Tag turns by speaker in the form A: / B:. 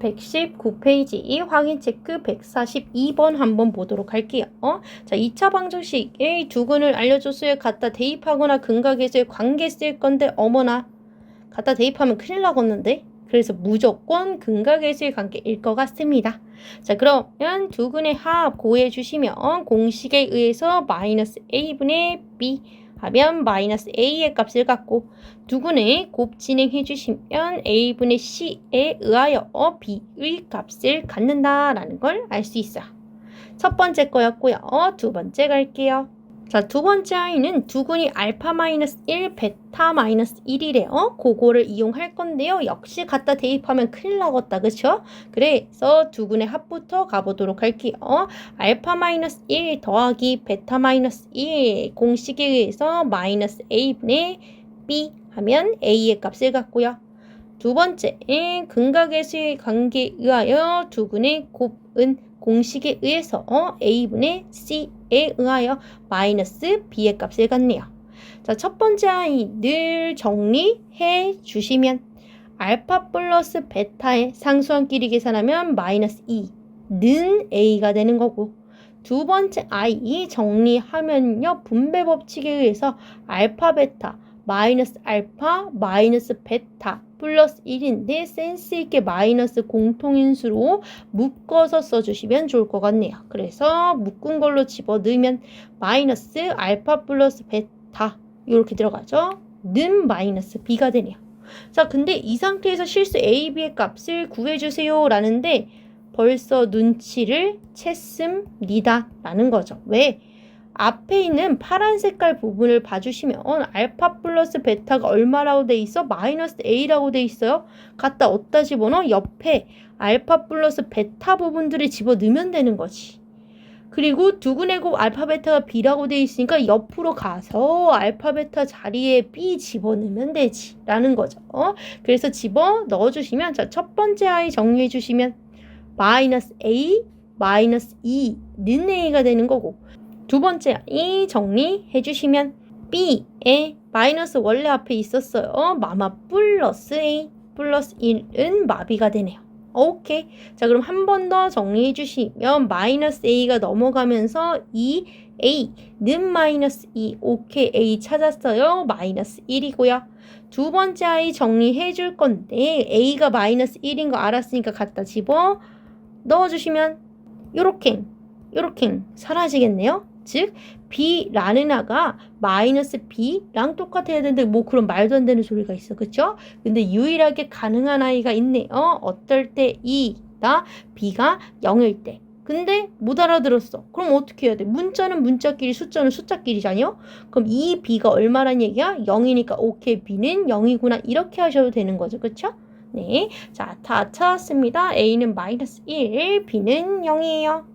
A: 119페이지 확인 체크 142번 한번 보도록 할게요. 어? 자, 2차 방정식의 두근을 알려줬어요. 갖다 대입하거나 근각에서의 관계 쓸 건데 어머나 갖다 대입하면 큰일 나겠는데? 그래서 무조건 근각에서의 관계일 것 같습니다. 자, 그러면 두근의 합 고해 주시면 공식에 의해서 마이너스 a분의 b 하면 마이너스 a의 값을 갖고 두근의 곱 진행해 주시면 a분의 c에 의하여 b의 값을 갖는다라는 걸 알 수 있어요. 첫 번째 거였고요. 두 번째 갈게요. 자, 두 번째 아이는 두근이 알파 마이너스 1, 베타 마이너스 1이래요. 그거를 이용할 건데요. 역시 갖다 대입하면 큰일 나겠다. 그쵸? 그래서 두근의 합부터 가보도록 할게요. 알파 마이너스 1 더하기 베타 마이너스 1 공식에 의해서 마이너스 a분의 b 하면 a의 값을 갖고요. 두 번째, 근각에서의 관계에 의하여 두 근의 곱은 공식에 의해서 a분의 c에 의하여 마이너스 b의 값을 갖네요. 자, 첫 번째 아이 늘 정리해 주시면 알파 플러스 베타의 상수함끼리 계산하면 마이너스 2는 a가 되는 거고 두 번째 i 정리하면요 분배 법칙에 의해서 알파 베타 마이너스 알파 마이너스 베타 플러스 1인데 센스 있게 마이너스 공통인수로 묶어서 써주시면 좋을 것 같네요. 그래서 묶은 걸로 집어 넣으면 마이너스 알파 플러스 베타 이렇게 들어가죠. 는 마이너스 b가 되네요. 자, 근데 이 상태에서 실수 a, b의 값을 구해주세요 라는데 벌써 눈치를 챘습니다 라는 거죠. 왜? 앞에 있는 파란 색깔 부분을 봐주시면 알파 플러스 베타가 얼마라고 돼 있어? 마이너스 a라고 돼 있어요. 갖다 어디다 집어넣어? 옆에 알파 플러스 베타 부분들을 집어넣으면 되는 거지. 그리고 두근의 곱 알파 베타가 b라고 돼 있으니까 옆으로 가서 알파 베타 자리에 b 집어넣으면 되지 라는 거죠. 그래서 집어 넣어주시면 자, 첫 번째 아이 정리해 주시면 마이너스 a 마이너스 2는 a가 되는 거고 두 번째 이 정리해 주시면 b에 마이너스 원래 앞에 있었어요. 마마 플러스 a 플러스 1은 마비가 되네요. 오케이. 자, 그럼 한 번 더 정리해 주시면 마이너스 a가 넘어가면서 2a는 마이너스 2. 오케이. a 찾았어요. 마이너스 1이고요. 두 번째 아이 정리해 줄 건데 a가 마이너스 1인 거 알았으니까 갖다 집어 넣어 주시면 요렇게 요렇게 사라지겠네요. 즉 b라는 아가 마이너스 b랑 똑같아야 되는데 뭐 그런 말도 안 되는 소리가 있어 그쵸? 근데 유일하게 가능한 아이가 있네요 어떨 때 2다 b가 0일 때 근데 못 알아들었어 그럼 어떻게 해야 돼? 문자는 문자끼리 숫자는 숫자끼리잖아요 그럼 이 b가 얼마란 얘기야? 0이니까 오케이 b는 0이구나 이렇게 하셔도 되는 거죠 그쵸? 네, 자, 다 찾았습니다. A는 마이너스 1, B는 0이에요.